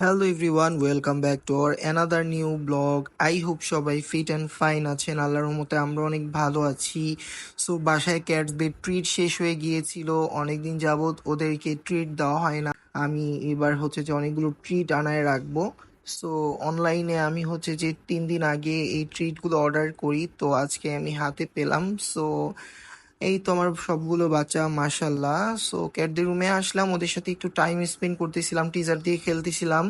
Hello everyone welcome back to our another new blog I hope সবাই fit and fine আছেন, আল্লাহর মতে আমরা অনেক ভালো আছি। সো বাসায় ক্যাটসদের ট্রিট শেষ হয়ে গিয়েছিল, অনেকদিন যাবৎ ওদেরকে ট্রিট দেওয়া হয় না। আমি এবার হচ্ছে যে অনেকগুলো ট্রিট আনায় রাখব। সো অনলাইনে আমি হচ্ছে যে তিন দিন আগে এই ট্রিটগুলো অর্ডার করি, তো আজকে আমি হাতে পেলাম। সো এই তো আমার সবগুলো বাচ্চা মাশাল্লাহ সো ক্যাটদের রুমে আসলাম, ওদের সাথে একটু টাইম স্পেন্ড করতেছিলাম টিজার দিয়ে খেলতেছিলাম।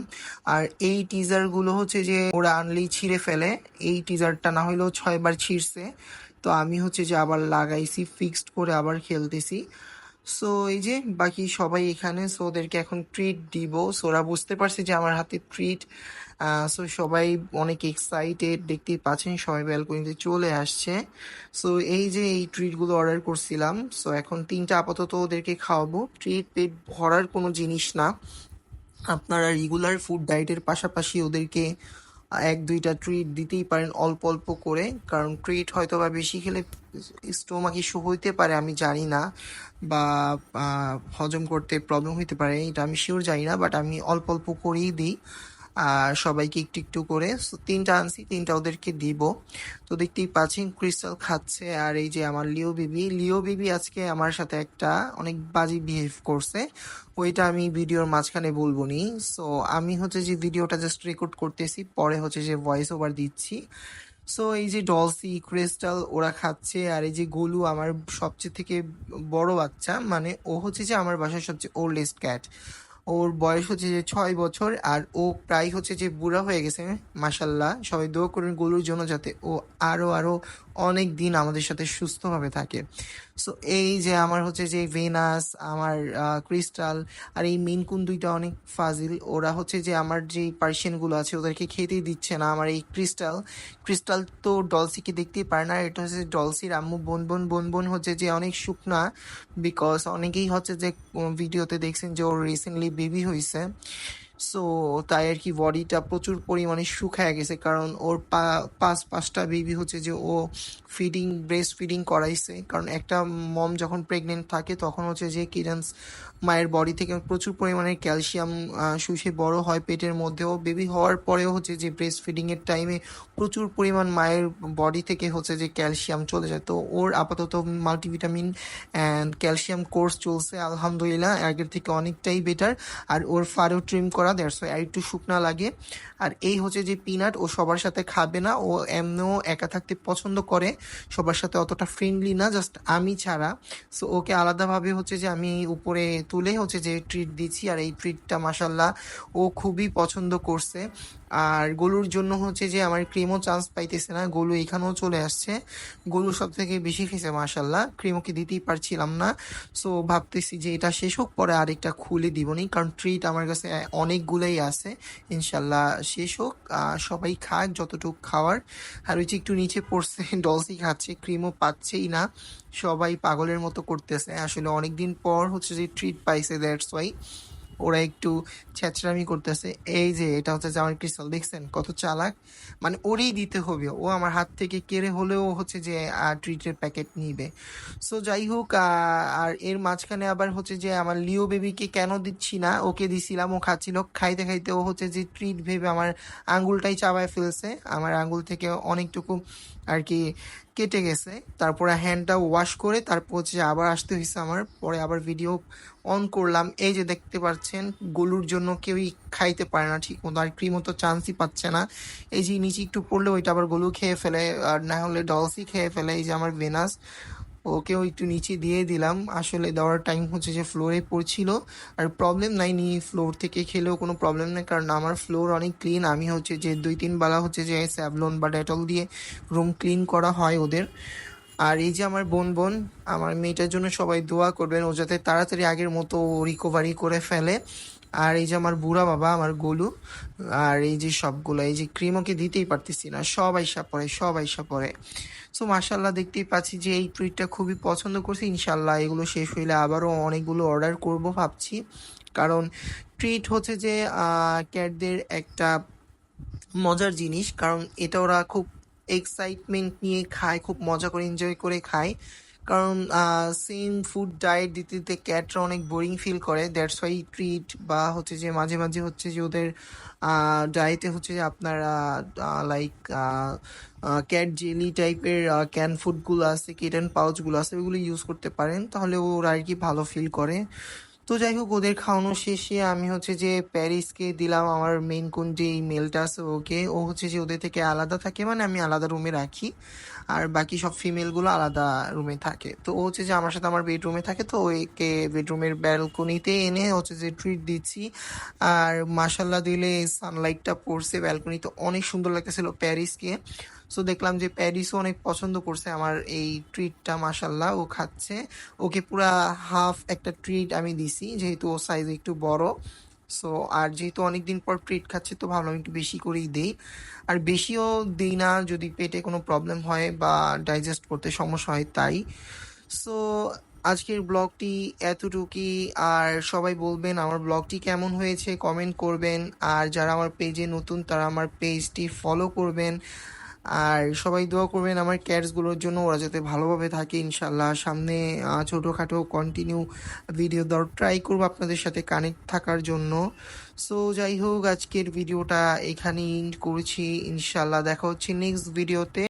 আর এই টিজারগুলো হচ্ছে যে, ওরা আনলেই ছিঁড়ে ফেলে। এই টিজারটা না হলেও ছয়বার ছিঁড়ছে। তো আমি হচ্ছে যে আবার লাগাইছি ফিক্সড করে আবার খেলতেছি। সো এই যে বাকি সবাই এখানে সো ওদেরকে এখন ট্রিট দিব। সো ওরা বুঝতে পারছে যে আমার হাতে ট্রিট সো সবাই অনেক এক্সাইটেড দেখতেই পাচ্ছেন সবাই ব্যালকনিতে চলে আসছে। সো এই যে এই ট্রিটগুলো অর্ডার করছিলাম। সো এখন তিনটা আপাতত ওদেরকে খাওয়াবো। ট্রিট পেট ভরার কোনো জিনিস না। আপনারা রেগুলার ফুড ডায়েটের পাশাপাশি ওদেরকে এক, দুইটা ট্রিট দিতেই পারেন অল্প অল্প করে। কারণ ট্রিট হয়তো বা বেশি খেলে স্টোমাক ইস্যু হইতে পারে, আমি জানি না। বা হজম করতে প্রবলেম হইতে পারে, এটা আমি শিওর জানি না বাট আমি অল্প অল্প করেই দিই। সবাইকে একটু একটু করে তিনটা আনছি, তিনটা ওদেরকে দিব। তো দেখতেই পাচ্ছেন ক্রিস্টাল খাচ্ছে আর এই যে আমার লিও বেবি। লিও বেবি আজকে আমার সাথে একটা অনেক বাজে বিহেভ করছে। ওইটা আমি ভিডিওর মাঝখানে বলব নি সো আমি হচ্ছে যে ভিডিওটা জাস্ট রেকর্ড করতেছি, পরে হচ্ছে যে ভয়েস ওভার দিচ্ছি। সো এই যে ডলসি, ক্রিস্টাল, ওরা খাচ্ছে আর এই যে গোলু আমার সবচেয়ে থেকে বড় বাচ্চা মানে ও হচ্ছে যে আমার বাসার সবচেয়ে ওল্ডেস্ট ক্যাট ওর বয়স হচ্ছে যে ছয় বছর আর ও প্রায় হচ্ছে যে বুড়া হয়ে গেছে মাসাল্লাহ সবাই দোয়া করুন গরুর জন্য যাতে ও আরও আরও অনেক দিন আমাদের সাথে সুস্থভাবে থাকে। সো এই যে আমার হচ্ছে যে ভেনাস আমার ক্রিস্টাল আর এই মিনকুন দুইটা অনেক ফাজিল। ওরা হচ্ছে যে আমার যে পার্সিয়ানগুলো আছে ওদেরকে খেতেই দিচ্ছে না। আমার এই ক্রিস্টাল ক্রিস্টাল তো ডলসিকে দেখতেই পারে না। এটা হচ্ছে ডলসির আম্মু বোন বোন বোন বোন হচ্ছে যে অনেক শুকনা বিকজ অনেকেই হচ্ছে যে ভিডিওতে দেখছেন যে ওর রিসেন্টলি বেবি হয়েছে সো তাই আর কি বডিটা প্রচুর পরিমাণে শুকায় গেছে, কারণ ওর পাঁচ, পাঁচটা বেবি হচ্ছে যে ও ফিডিং ব্রেস্ট ফিডিং করাইছে। কারণ একটা মম যখন প্রেগনেন্ট থাকে, তখন হচ্ছে যে কিডান্স মায়ের বডি থেকে প্রচুর পরিমাণে ক্যালসিয়াম শুষে বড় হয় পেটের মধ্যেও। বেবি হওয়ার পরেও হচ্ছে যে ব্রেস্ট ফিডিংয়ের টাইমে প্রচুর পরিমাণ মায়ের বডি থেকে হচ্ছে যে ক্যালসিয়াম চলে যায়। তো ওর আপাতত মাল্টিভিটামিন অ্যান্ড ক্যালসিয়াম কোর্স চলছে, আলহামদুলিল্লাহ, আগের থেকে অনেকটাই বেটার আর ওর ফারও ট্রিম করা দ্যাটস আর একটু শুকনা লাগে। আর এই হচ্ছে যে পিনাট ও সবার সাথে খাবে না। ও এমনিও একা থাকতে পছন্দ করে। সবার সাথে অতটা ফ্রেন্ডলি না জাস্ট আমি ছাড়া। সো ওকে আলাদাভাবে হচ্ছে যে আমি উপরে তুলে হচ্ছে যে ট্রিট দিচ্ছি। আর এই ট্রিটটা মাসাল্লাহ ও খুবই পছন্দ করছে। আর গোলুর জন্য হচ্ছে যে আমার ক্রিমও চান্স পাইতেছে না, গোলু এখানেও চলে আসছে। গোলু সব থেকে বেশি খেয়েছে মাসাল্লাহ ক্রিমকে দিতেই পারছিলাম না। সো ভাবতেছি যে এটা শেষ হোক, পরে আরেকটা খুলে দিবনি, কারণ ট্রিট আমার কাছে অনেকগুলোই আছে। ইনশাল্লাহ শেষ হোক সবাই খাক, যতটুকু খাওয়ার। আর ওই যে একটু নিচে পড়ছে ডলসি খাচ্ছে ক্রিমও পাচ্ছেই না। সবাই পাগলের মতো করতেছে। আসলে অনেকদিন পর হচ্ছে যে ট্রিট পাইছে দ্যাটস ওয়াই ওরা একটু ছ্যাচরামি করতেছে। এই যে, এটা হচ্ছে যে আমার ক্রিস্টাল, দেখছেন? কত চালাক। মানে ওরই দিতে হবে। ও আমার হাত থেকে কেড়ে হলেও হচ্ছে যে ট্রিটের প্যাকেট নিবে। সো যাই হোক আর এর মাঝখানে আবার হচ্ছে যে, আমার লিও বেবিকে কেন দিচ্ছি না? ওকে দিছিলাম, ও খাচ্ছিল। খাইতে খাইতে ও হচ্ছে যে ট্রিট ভেবে আমার আঙ্গুলটাই চাবায় ফেলছে। আমার আঙ্গুল থেকে অনেকটুকু আর কি কেটে গেছে। তারপরে হ্যান্ডটা ওয়াশ করে তারপর হচ্ছে আবার আসতে হয়েছে আমার। পরে আবার ভিডিও অন করলাম। এই যে দেখতে পাচ্ছেন, গলুর জন্য কেউই খাইতে পারে না ঠিক মতো আর ক্রিম মতো চান্সই পাচ্ছে না। এই যে নিচে একটু পড়লে ওইটা আবার গলু খেয়ে ফেলে, আর না হলে ডলসি খেয়ে ফেলে। এই যে আমার ভেনাস ওকেও একটু নিচে দিয়ে দিলাম। আসলে দেওয়ার টাইম হচ্ছে যে ফ্লোরে পড়ছিল। আর প্রবলেম নাই, নি ফ্লোর থেকে খেলেও কোনো প্রবলেম নেই। কারণ আমার ফ্লোর অনেক ক্লিন আমি হচ্ছে যে দুই, তিন বেলা হচ্ছে যে স্যাভলন বা ডেটল দিয়ে রুম ক্লিন করা হয় ওদের। আর এই যে আমার বোন বোন, আমার মেয়েটার জন্য সবাই দোয়া করবেন। ও যাতে তাড়াতাড়ি আগের মতো রিকভারি করে ফেলে। আর এই যে আমার বুড়া বাবা, আমার গোলু, আর এই যে সবগুলো, এই যে ক্রিম ওকে দিতেই পারতেছি না, সব আইসা পড়ে, সব আইসা পড়ে। সো মাশাল্লাহ দেখতেই পাচ্ছি যে এই ট্রিটটা খুবই পছন্দ করছি ইনশাল্লাহ এগুলো শেষ হইলে আবারও অনেকগুলো অর্ডার করব ভাবছি। কারণ ট্রিট হচ্ছে যে ক্যাটদের একটা মজার জিনিস, কারণ এটা ওরা খুব এক্সাইটমেন্ট নিয়ে খায়, খুব মজা করে এনজয় করে খায়। কারণ সেম ফুড ডায়েট দিতে দিতে ক্যাটরা অনেক বোরিং ফিল করে। দ্যাটস ওয়াই ট্রিট বা হচ্ছে যে মাঝে মাঝে হচ্ছে যে ওদের ডায়েটে হচ্ছে যে আপনারা লাইক ক্যাট জেলি টাইপের ক্যান ফুডগুলো আছে কিটেন পাউচগুলো আছে ওগুলো ইউজ করতে পারেন। তাহলে ওরা আর কি ভালো ফিল করে। তো যাই হোক, ওদের খাওয়ানো শেষে আমি হচ্ছে যে প্যারিসকে দিলাম আমার মেন কোন যে মেলটা আছে ওকে, ও হচ্ছে যে ওদের থেকে আলাদা থাকে মানে আমি আলাদা রুমে রাখি। আর বাকি সব ফিমেলগুলো আলাদা রুমে থাকে। তো ও হচ্ছে যে আমার সাথে আমার বেডরুমে থাকে, তো ওকে বেডরুমের ব্যালকনিতে এনে হচ্ছে যে ট্রিট দিচ্ছি। আর মাসাল্লাহ দিলে সানলাইটটা পড়ছে ব্যালকনিতে অনেক সুন্দর লাগতেছিল প্যারিসকে। সো দেখলাম যে প্যারিসও অনেক পছন্দ করছে আমার এই ট্রিটটা মাসাল্লাহ ও খাচ্ছে। ওকে পুরা হাফ একটা ট্রিট আমি দিছি। যেহেতু ও সাইজ একটু বড় সো আর যেহেতু অনেকদিন পর ট্রিট খাচ্ছে, তো ভাবলাম একটু বেশি করেই দেই। আর বেশিও দিই না, যদি পেটে কোনো প্রবলেম হয় বা ডাইজেস্ট করতে সমস্যা হয় তাই। সো আজকের ব্লগটি এতটুকুই। আর সবাই বলবেন আমার ব্লগটি কেমন হয়েছে কমেন্ট করবেন। আর যারা আমার পেজে নতুন, তারা আমার পেজটি ফলো করবেন। আর সবাই দোয়া করবেন আমার ক্যাটসগুলোর জন্য, ওরা যাতে ভালোভাবে থাকে ইনশাল্লাহ সামনে ছোটোখাটো কন্টিনিউ ভিডিও দেওয়ার ট্রাই করব আপনাদের সাথে কানেক্ট থাকার জন্য। সো যাই হোক, আজকের ভিডিওটা এখানেই করেছি। ইনশাল্লাহ দেখা হচ্ছে নেক্সট ভিডিওতে